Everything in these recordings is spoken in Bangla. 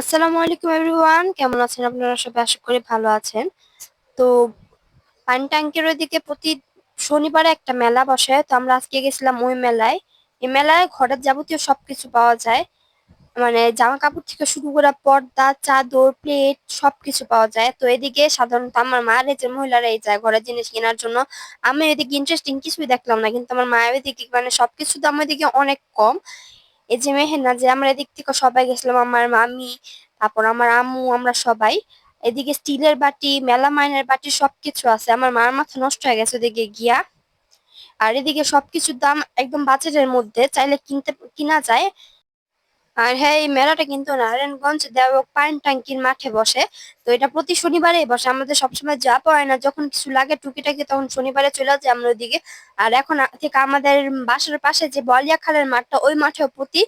আসসালামু আলাইকুম এভরিওয়ান। কেমন আছেন আপনারা? সবাই আশা করি ভালো আছেন। তো পানি ট্যাঙ্কের ওইদিকে প্রতি শনিবারে একটা মেলা বসে। তো আমরা আজকে গেছিলাম ওই মেলায়। এই মেলায় ঘরের যাবতীয় সবকিছু পাওয়া যায়। মানে জামা কাপড় থেকে শুরু করে পর্দা, চাদর, প্লেট সবকিছু পাওয়া যায়। তো এদিকে সাধারণত আমার মায়ের যে মহিলারা এই যায় ঘরের জিনিস কেনার জন্য। আমি এদিকে ইন্টারেস্টিং কিছুই দেখলাম না, কিন্তু আমার মায়ের এদিকে মানে সবকিছু দাম এদিকে অনেক কম। এই যে মেহেনা যে আমরা এদিক থেকে সবাই গেছিলাম, আমার মামি, তারপর আমার আম্মু, আমরা সবাই। এদিকে স্টিলের বাটি মেলা মাইনের বাটি সবকিছু আছে। আমার মার মাথা নষ্ট হয়ে গেছে ওদিকে গিয়া। আর এদিকে সবকিছুর দাম একদম বাজেটের মধ্যে। চাইলে কিনতে কিনা যায়। আর হ্যাঁ এই মেলাটা কিন্তু নারায়ণগঞ্জ দেবক পাইন ট্যাঙ্কির মাঠে বসে। তো এটা প্রতি শনিবারে বসে। আমাদের সবসময় যা পায় না। যখন কিছু লাগে টুকিটাকি তখন শনিবারে চলে যাই আমরা ওইদিকে। আর এখন থেকে আমাদের বাসার পাশে যে বলিয়া খালের মাঠটা, ওই মাঠেও প্রতি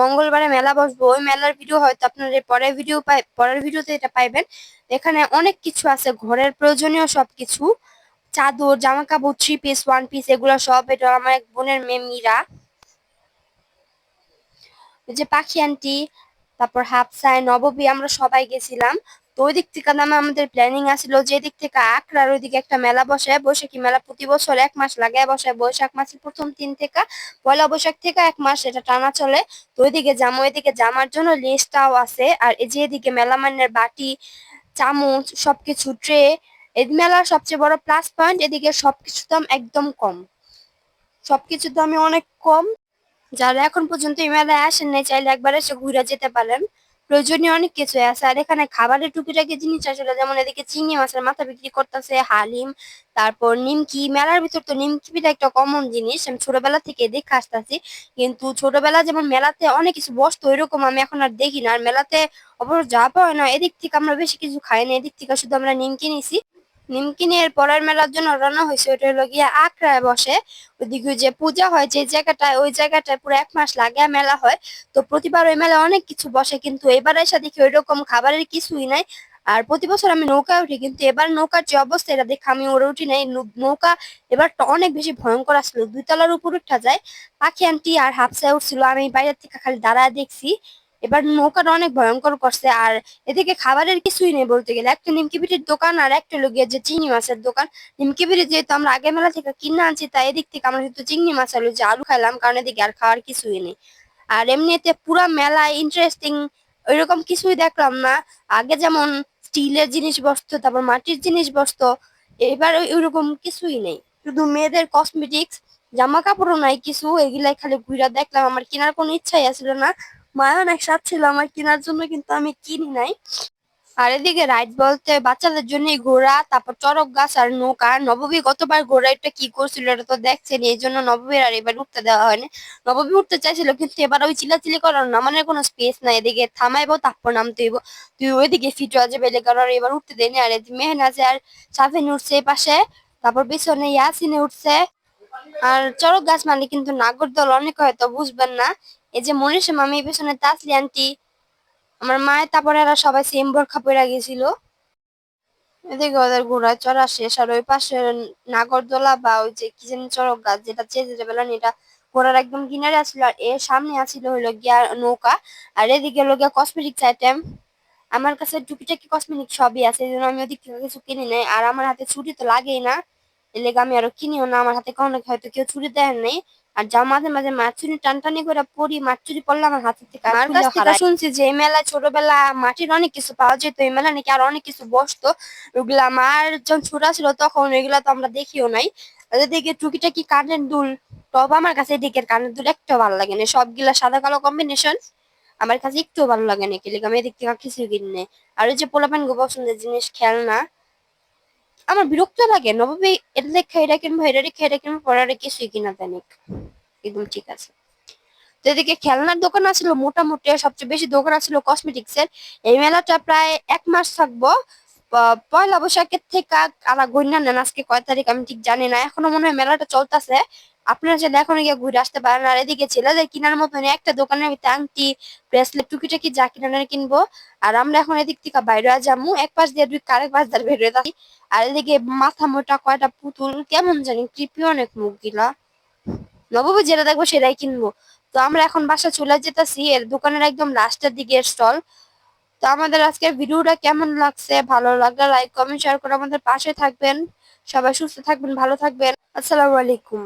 মঙ্গলবারে মেলা বসবো। ওই মেলার ভিডিও হয়তো আপনাদের পরের ভিডিও পাই পরের ভিডিওতে এটা পাইবেন। এখানে অনেক কিছু আছে। ঘরের প্রয়োজনীয় সবকিছু। চাদর জামা কাপড় থ্রি পিস ওয়ান পিস এগুলো সব। এটা আমার এক বোনের মেয়ে মীরা। যে পাখি আন্টি, তারপর হাফসায় নববী, আমরা সবাই গেছিলাম। তো ওই দিক থেকে নামে আমাদের প্ল্যানিং আছিল যে দিক থেকে আকরার ওইদিকে একটা মেলা বসে বৈশাখী মেলা প্রতি বছর এক মাস লাগে বসে বৈশাখ মাসের প্রথম তিন থেকে, পয়লা বৈশাখ থেকে এক মাস এটা টানা চলে। তো ওইদিকে জামো, ওইদিকে জামার জন্য লিস্টটাও আছে। আর এই যে এদিকে মেলা মেলামানের বাটি, চামচ, সবকিছু ট্রে এই মেলার সবচেয়ে বড় প্লাস পয়েন্ট এদিকে সবকিছুর দাম একদম কম। সবকিছুর দামই অনেক কম। যারা এখন পর্যন্ত এই মেলায় আসেন নাই, চাইলে একবার এসে ঘুরে যেতে পারেন। প্রয়োজনীয় অনেক কিছু আছে। আর এখানে খাবারের টুকিটাকি জিনিস আসলে, যেমন এদিকে চিংড়ি মাছের মাথা বিক্রি করতেছে, হালিম, তারপর নিমকি। মেলার ভিতর তো নিমকি পিঠা একটা কমন জিনিস। আমি ছোটবেলা থেকে দেখে আসতেছি। কিন্তু ছোটবেলা যেমন মেলাতে অনেক কিছু বসতো, ওইরকম আমি এখন আর দেখি না। আর মেলাতে অবশ্য যা পাওয়া না। এদিক থেকে আমরা বেশি কিছু খাই না। এদিক থেকে শুধু আমরা নিমকি নিছি। নিমকিনের পরের মেলার জন্য রান্না হয়েছে। ওটা হলো গিয়ে আখড়ায় বসে। ওইদিকে যে পূজা হয়, যে জায়গাটায়, ওই জায়গাটায় পুরো এক মাস লাগে মেলা হয়। তো প্রতিবার ওই মেলায় অনেক কিছু বসে, কিন্তু এবার এসে দেখি ওই রকম খাবারের কিছুই নাই। আর প্রতি বছর আমি নৌকায় উঠি, কিন্তু এবার নৌকার যে অবস্থা এটা দেখে আমি ওরে উঠি নাই। নৌকা এবার অনেক বেশি ভয়ঙ্কর আসলো। দুই তলার উপর উঠা যায়। পাখি আন্টি আর হাফসায় উঠছিল। আমি বাইরের থেকে খালি দাঁড়ায় দেখছি। এবার নৌকাটা অনেক ভয়ঙ্কর করছে, আর এদিকে খাবারের কিছুই নেই বলতে গেলে। একটা নিমকি দোকান আর একটা লোকের যে চিংড়ি মাছের দোকান। নিমকি পিঠি যেহেতু আমরা আগের মেলা থেকে কিনে আনছি, তাই এদিক থেকে আমরা যেহেতু চিংড়ি মাছ আলু যে আলু খাইলাম, কারণ এদিকে আর খাওয়ার কিছুই নেই। আর এমনিতে পুরা মেলা ইন্টারেস্টিং ওইরকম কিছুই দেখলাম না। আগে যেমন স্টিলের জিনিস বসতো তারপর মাটির জিনিস বসতো এবার ওইরকম কিছুই নেই। শুধু মেয়েদের কসমেটিক্স জামা কাপড়ও নাই কিছু, এগুলাই খালি ঘুরা দেখলাম। আমার কেনার কোনো ইচ্ছাই আসলো না। মায়া অনেক সাথ ছিল, আমার কেনার জন্য কিন্তু আমি কিনি নাই। আর এদিকে রাইড বলতে বাচ্চাদের জন্য ঘোড়া, তারপর চরক গাছ আর নৌকা। নববী গতবার ঘোড়া এটা কি করছিল এটা তো দেখছেন, এই জন্য নববীর আর এবার উঠতে দেওয়া হয়নি। নববী উঠতে চাইছিল, কিন্তু এবার ওই চিলাচিলি করার নামানোর কোনো স্পেস নাই। এদিকে থামাইবো, তারপর নামতে হইব। তুই ওইদিকে ফিট হয়ে যাবে কারণ এবার উঠতে দেয়নি। আর মেহনাজে আর সাফিন উঠছে পাশে, তারপর পিছনে ইয়াসিনে উঠছে। আর চরক গাছ মানে কিন্তু নাগরদল, অনেক হয়তো বুঝবেন না। এই যে মনীষা মামি পেছনে তাসলি আন্টি আমার মায়ের তারপরে এরা সবাই সেম বোরখা পরে গেছিল। এদিকে ওদের চড়া শেষ, আর ওই পাশে নাগরদোলা বা ওই যে কি জানি চড়ক গাছ যেটা চেয়ে এটা ঘোড়ার একদম কিনারে আর এর সামনে আসছিল হইল গিয়া নৌকা। আর এদিকে হলো গিয়া কসমেটিক্স আইটেম আমার কাছে টুকিটাকি কসমেটিক সবই আছে, এই জন্য আমি ওদিক থেকে কিছু কিনি নাই। আর আমার হাতে ছুটি তো লাগেই না, এর লেগে আমি আরও কিনিও না, আমার হাতে কোনো হয়তো কেউ ছুটি দেয় নাই। আর যা মাঝে মাঝে মাছুরি টানটানি করে পড়ি মাছুরি পড়লে আমার হাতের থেকে আমার কাছ থেকে শুনছি যে এই মেলায় ছোটবেলা মাটির অনেক কিছু পাওয়া যেত এই মেলা নাকি আর অনেক কিছু বসতো। ওগুলা আমার যখন ছোটা ছিল তখন এগুলা তো আমরা দেখিও নাই। এদিকে টুকিটাকি কানের দুল টব আমার কাছে এদিকের কানের দুল একটু ভালো লাগে না। সবগুলা সাদা কালো কম্বিনেশন আমার কাছে একটু ভালো লাগে না। কি আমি এদিক থেকে কিছু কিনে আর ওই যে পোলাপান গো পছন্দের জিনিস খেলনা আমার বিরক্ত লাগে নবাবে এটা খাই এটা কিনবো এটা রেখে এটা কিনবো, পরে কিছুই কিনা দেয় একদম ঠিক আছে। তো এদিকে খেলনার দোকান আছিল, মোটামুটি সবচেয়ে বেশি দোকান আছিল কসমেটিক্স এর এই মেলাটা প্রায় এক মাস থাকব। পয়লা বৈশাখের থেকে আলা গন্যা নেন আজকে কয় তারিখ আমি ঠিক জানি না। এখনও মনে হয় মেলাটা চলতেছে। আপনারা চাইলে এখন গিয়ে ঘুরে আসতে পারেন, আর এদিকে ছেলেদের কেনার মতন একটা দোকানের ভিতরে আংটি ব্রেসলেট টুকিটাকি যা কিনার কিনবো। আর আমরা এখন এদিক থেকে বাইরে যাব। এক পাশ দিয়ে দুই কারেক পাশ দিয়ে বের হয়ে থাকি আর এদিকে মাথা মোটা কয়টা পুতুল, কেমন জানি কৃপি অনেক মুখ গিলা নববী যেটা দেখব সেটাই কিনবো। তো আমরা এখন বাসা চলে যেতেছি, এর দোকানের একদম লাস্টের দিকে স্টল। তো আমাদের আজকের ভিডিওটা কেমন লাগছে? ভালো লাগলে লাইক কমেন্ট শেয়ার করে আমাদের পাশে থাকবেন। সবাই সুস্থ থাকবেন, ভালো থাকবেন। আসসালামু আলাইকুম।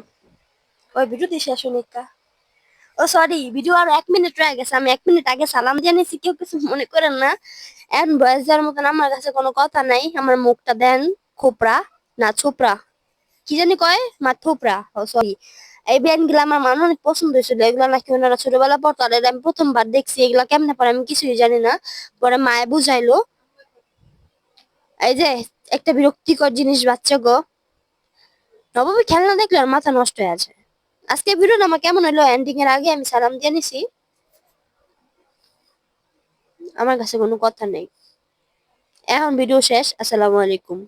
ওই ভিডিওটি শেষ হনিকা ও সরি ভিডিও আর এক মিনিট রয়ে গেছে, আমি এক মিনিট আগে সালাম জানিয়েছি কেউ কিছু মনে করেন না। এখন বয়স যাওয়ার মতন আমার কাছে কোনো কথা নাই, আমার মুখটা দেন খোপড়া না ছোপড়া কি জানি কয়? মা, থোপড়া। ও সরি এই ব্যান্ডগুলো আমার মানে অনেক পছন্দ হয়েছিল, এগুলো নাকি ওনারা ছোটবেলা পড়তো আমি প্রথমবার দেখছি, এগুলা কেমনে পরে আমি কিছুই জানি না। পরে মায়ে বুঝাইলো, এই যে, একটা বিরক্তিকর জিনিস বাচ্চা গো। নবমী খেলনা দেখলে আর মাথা নষ্ট হয়ে আছে আজকে ভিডিওটা আমার কেমন হলো? এন্ডিং এর আগে আমি সালাম দিয়ে নিছি। আমার কাছে কোনো কথা নেই। এখন ভিডিও শেষ। আসসালামু আলাইকুম।